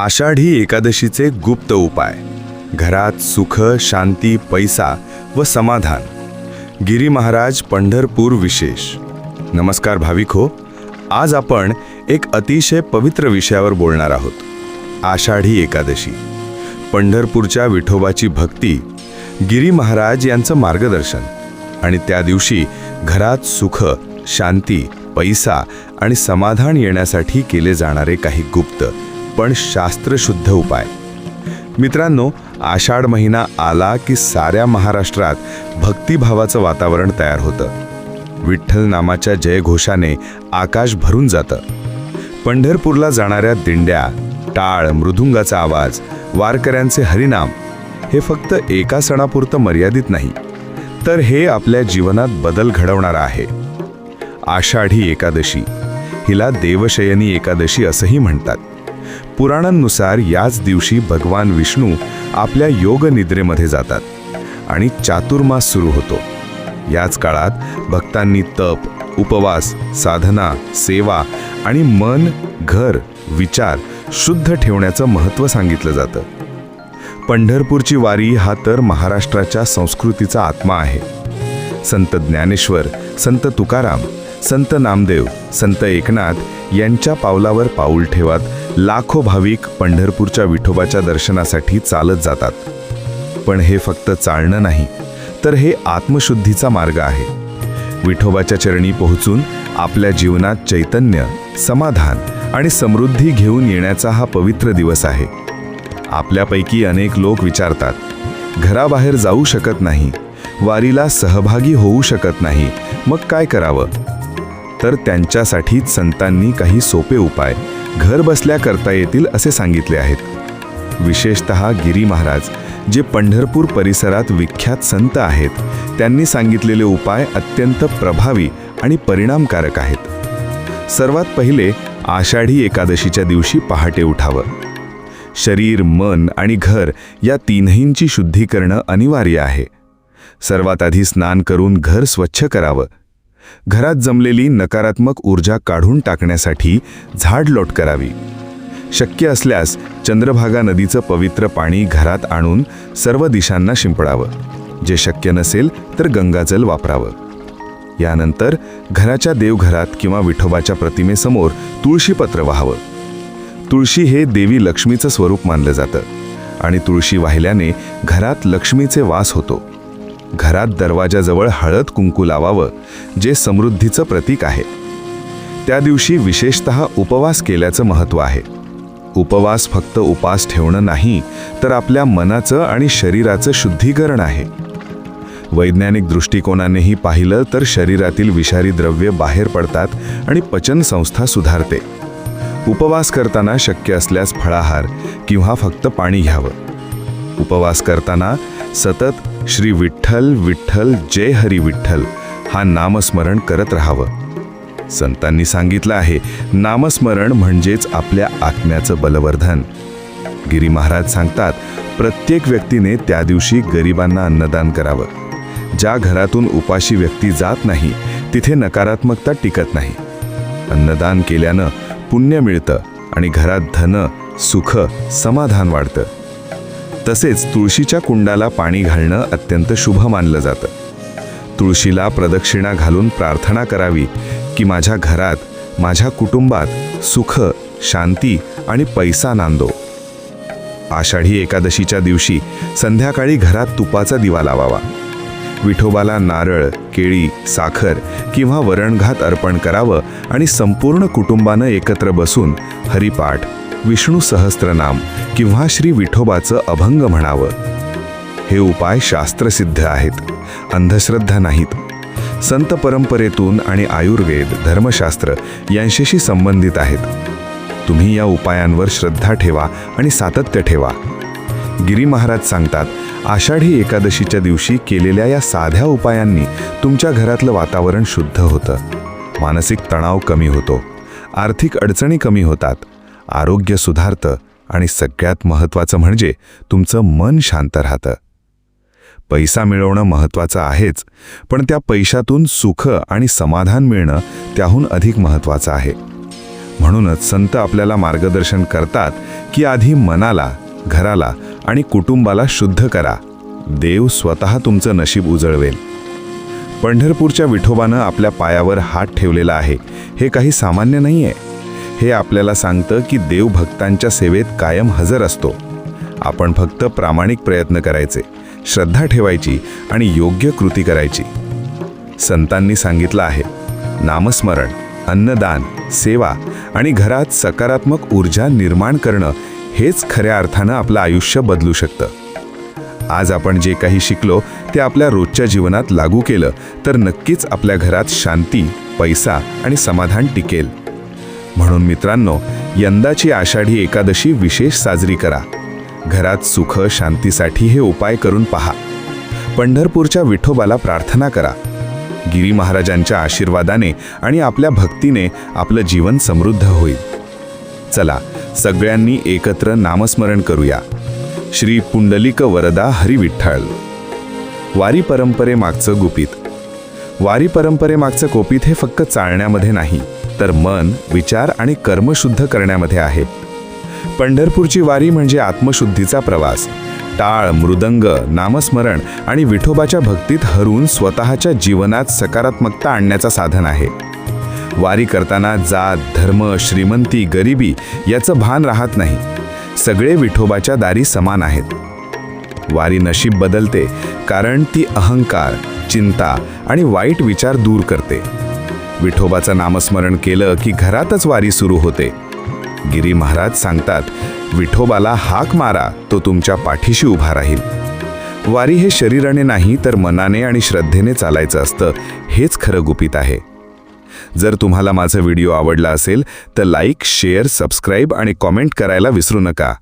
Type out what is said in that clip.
आषाढी एकादशीचे गुप्त उपाय. घरात सुख शांती पैसा व समाधान. गिरी महाराज पंढरपूर विशेष. नमस्कार भाविक हो आज आपण एक अतिशय पवित्र विषयावर बोलणार आहोत. आषाढी एकादशी. पंढरपूरच्या विठोबाची भक्ती गिरी महाराज यांचं मार्गदर्शन आणि त्या दिवशी घरात सुख शांती पैसा आणि समाधान येण्यासाठी केले जाणारे काही गुप्त पण शास्त्रशुद्ध उपाय. मित्रांनो आषाढ महिना आला की साऱ्या महाराष्ट्रात भक्तिभावाचं वातावरण तयार होतं. विठ्ठल नामाच्या जयघोषाने आकाश भरून जातं. पंढरपूरला जाणाऱ्या दिंड्या टाळ मृदुंगाचा आवाज वारकऱ्यांचे हरिनाम हे फक्त एका सणापुरतं मर्यादित नाही तर हे आपल्या जीवनात बदल घडवणारं आहे. आषाढी एकादशी हिला देवशयनी एकादशी असंही म्हणतात. पुराणांनुसार याच दिवशी भगवान विष्णू आपल्या योग निद्रेमध्ये जातात आणि चातुर्मास सुरू होतो. याच काळात भक्तांनी तप उपवास साधना सेवा आणि मन घर विचार शुद्ध ठेवण्याचं महत्त्व सांगितलं जातं. पंढरपूरची वारी हा तर महाराष्ट्राच्या संस्कृतीचा आत्मा आहे. संत ज्ञानेश्वर संत तुकाराम संत नामदेव संत एकनाथ यांच्या पावलावर पाऊल ठेवत लाखो भाविक पंढरपूरच्या विठोबाच्या दर्शनासाठी चालत जातात. पण हे फक्त चालणं नाही तर हे आत्मशुद्धीचा मार्ग आहे. विठोबाच्या चरणी पोहोचून आपल्या जीवनात चैतन्य समाधान आणि समृद्धी घेऊन येण्याचा हा पवित्र दिवस आहे. आपल्यापैकी अनेक लोक विचारतात घराबाहेर जाऊ शकत नाही वारीला सहभागी होऊ शकत नाही मग काय करावं? तर त्यांच्यासाठी संतांनी काही सोपे उपाय घर बसल्या करता येतील असे सांगितले आहेत. विशेषत गिरी महाराज जे पंढरपूर परिसरात विख्यात संत आहेत त्यांनी सांगितलेले उपाय अत्यंत प्रभावी आणि परिणामकारक आहेत. सर्वात पहिले आषाढी एकादशीच्या दिवशी पहाटे उठावं. शरीर मन आणि घर या तीनहींची शुद्धी करणं अनिवार्य आहे. सर्वात आधी स्नान करून घर स्वच्छ करावं. घरात जमलेली नकारात्मक ऊर्जा काढून टाकण्यासाठी झाड लोट करावी. शक्य असल्यास चंद्रभागा नदीचं पवित्र पाणी घरात आणून सर्व दिशांना शिंपडावं. जे शक्य नसेल तर गंगाजल वापरावं. यानंतर घराच्या देवघरात किंवा विठोबाच्या प्रतिमेसमोर तुळशीपत्र व्हावं. तुळशी हे देवी लक्ष्मीचं स्वरूप मानलं जातं आणि तुळशी वाहिल्याने घरात लक्ष्मीचे वास होतो. घरात दरवाजाजवळ हळद कुंकू लावावं जे समृद्धीचं प्रतीक आहे. त्या दिवशी विशेषत उपवास केल्याचं महत्त्व आहे. उपवास फक्त उपास ठेवणं नाही तर आपल्या मनाचं आणि शरीराचं शुद्धीकरण आहे. वैज्ञानिक दृष्टिकोनानेही पाहिलं तर शरीरातील विषारी द्रव्य बाहेर पडतात आणि पचनसंस्था सुधारते. उपवास करताना शक्य असल्यास फळाहार किंवा फक्त पाणी घ्यावं. उपवास करताना सतत श्री विठ्ठल विठ्ठल जय हरी विठ्ठल हा नामस्मरण करत राहावं. संतांनी सांगितलं आहे नामस्मरण म्हणजेच आपल्या आत्म्याचं बलवर्धन. गिरी महाराज सांगतात प्रत्येक व्यक्तीने त्या दिवशी गरिबांना अन्नदान करावं. ज्या घरातून उपाशी व्यक्ती जात नाही तिथे नकारात्मकता टिकत नाही. अन्नदान केल्यानं पुण्य मिळतं आणि घरात धन सुख समाधान वाढतं. तसेच तुळशीच्या कुंडाला पाणी घालणं अत्यंत शुभ मानलं जातं. तुळशीला प्रदक्षिणा घालून प्रार्थना करावी की माझ्या घरात माझ्या कुटुंबात सुख शांती आणि पैसा नांदो. आषाढी एकादशीच्या दिवशी संध्याकाळी घरात तुपाचा दिवा लावावा. विठोबाला नारळ केळी साखर किंवा वरणघात अर्पण करावं आणि संपूर्ण कुटुंबानं एकत्र बसून हरिपाठ विष्णू सहस्त्रनाम किंवा श्री विठोबाचं अभंग म्हणावं. हे उपाय शास्त्रसिद्ध आहेत. अंधश्रद्धा नाहीत. संत परंपरेतून आणि आयुर्वेद धर्मशास्त्र यांच्याशी संबंधित आहेत. तुम्ही या उपायांवर श्रद्धा ठेवा आणि सातत्य ठेवा. गिरी महाराज सांगतात आषाढी एकादशीच्या दिवशी केलेल्या या साध्या उपायांनी तुमच्या घरातलं वातावरण शुद्ध होतं. मानसिक तणाव कमी होतो. आर्थिक अडचणी कमी होतात. आरोग्य सुधारतं आणि सगळ्यात महत्त्वाचं म्हणजे तुमचं मन शांत राहतं. पैसा मिळवणं महत्त्वाचं आहेच पण त्या पैशातून सुख आणि समाधान मिळणं त्याहून अधिक महत्त्वाचं आहे. म्हणूनच संत आपल्याला मार्गदर्शन करतात की आधी मनाला घराला आणि कुटुंबाला शुद्ध करा. देव स्वतः तुमचं नशीब उजळवेल. पंढरपूरच्या विठोबानं आपल्या पायावर हात ठेवलेला आहे हे काही सामान्य नाही आहे हे आपल्याला सांगतं की देव भक्तांच्या सेवेत कायम हजर असतो. आपण फक्त प्रामाणिक प्रयत्न करायचे श्रद्धा ठेवायची आणि योग्य कृती करायची. संतांनी सांगितलं आहे नामस्मरण अन्नदान सेवा आणि घरात सकारात्मक ऊर्जा निर्माण करणं हेच खऱ्या अर्थानं आपलं आयुष्य बदलू शकतं. आज आपण जे काही शिकलो ते आपल्या रोजच्या जीवनात लागू केलं तर नक्कीच आपल्या घरात शांती पैसा आणि समाधान टिकेल. म्हणून मित्रांनो यंदाची आषाढी एकादशी विशेष साजरी करा. घरात सुख शांतीसाठी हे उपाय करून पहा. पंढरपूरच्या विठोबाला प्रार्थना करा. गिरी महाराजांच्या आशीर्वादाने आणि आपल्या भक्तीने आपलं जीवन समृद्ध होईल. चला सगळ्यांनी एकत्र नामस्मरण करूया. श्री पुंडलिक वरदा हरिविठ्ठल वारी परंपरेमागचं गुपित. वारी परंपरेमागचं कोपित हे फक्त चालण्यामध्ये नाही. तर मन विचार आणि कर्म शुद्ध करण्यामध्ये आहे. पंढरपूरची वारी म्हणजे आत्मशुद्धीचा प्रवास. टाळ मृदंग नामस्मरण आणि विठोबाच्या भक्तीत हरून स्वतःच्या जीवनात सकारात्मकता आणण्याचा साधन आहे. वारी करताना जात धर्म श्रीमंती गरिबी याचं भान राहत नाही. सगळे विठोबाच्या दारी समान आहेत. वारी नशीब बदलते कारण ती अहंकार चिंता आणि वाईट विचार दूर करते. विठोबाचं नामस्मरण केलं की घरातच वारी सुरू होते. गिरी महाराज सांगतात विठोबाला हाक मारा तो तुमच्या पाठीशी उभा राहील. वारी हे शरीराने नाही तर मनाने आणि श्रद्धेने चालायचं असतं हेच खरं गुपित आहे. जर तुम्हाला माझा व्हिडिओ आवडला असेल तर लाईक शेअर सबस्क्राईब आणि कॉमेंट करायला विसरू नका.